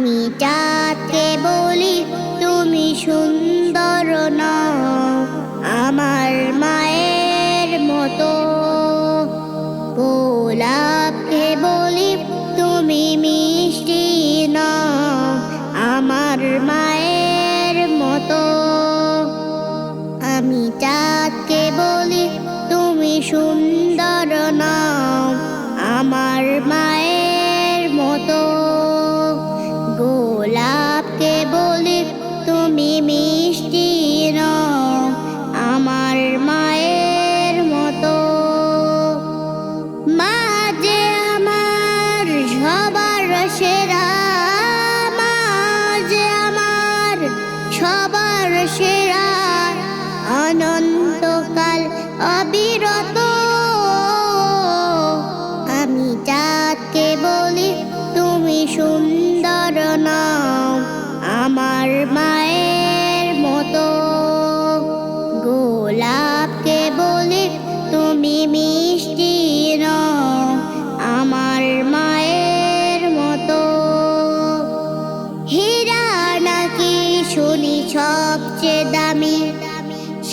আমি চাঁদকে বলি তুমি সুন্দর। সেরা অনন্তকাল অবিরত। আমি চাঁদকে বলি তুমি সুন্দর নাও। আমার মায়ের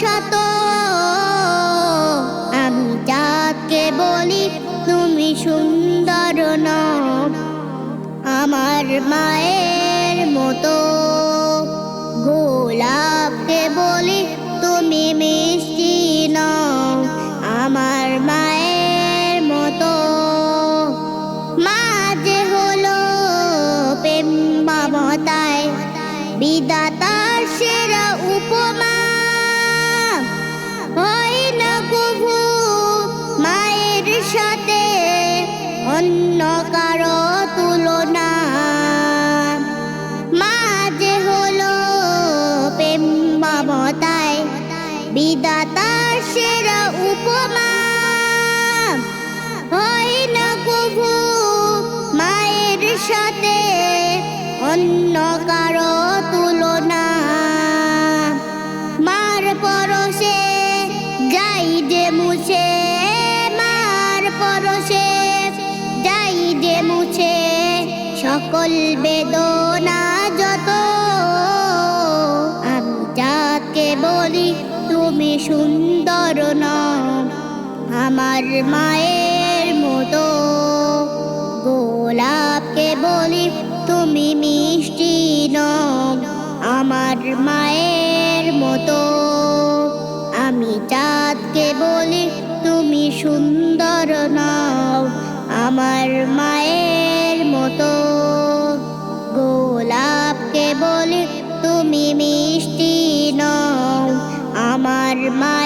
শত আমি যাকে বলি, তুমি সুন্দর নও। আমার মায়ের মতো গোলাপকে বলি, তুমি মিষ্টি নও। আমার মায়ের মতো মা যে হলো প্রেম মমতায় বিদাতার কারও তুলনা। মা যে হলো প্রেম মমতায়, বিদাতার সেরা উপমা। হয় না কভু মায়ের সাথে অন্য কারও তুলনা। মার পরশে যাই যে মুছে মুছে সকল বেদনা যত। আমি যাকে বলি, তুমি সুন্দর নও, আমার মায়ের মতো। গোলাপকে বলি, তুমি মিষ্টি নও, আমার মায়ের মতো। আমি চাঁদকে বলি, তুমি সুন্দর নও, আমার মায়ের your mind.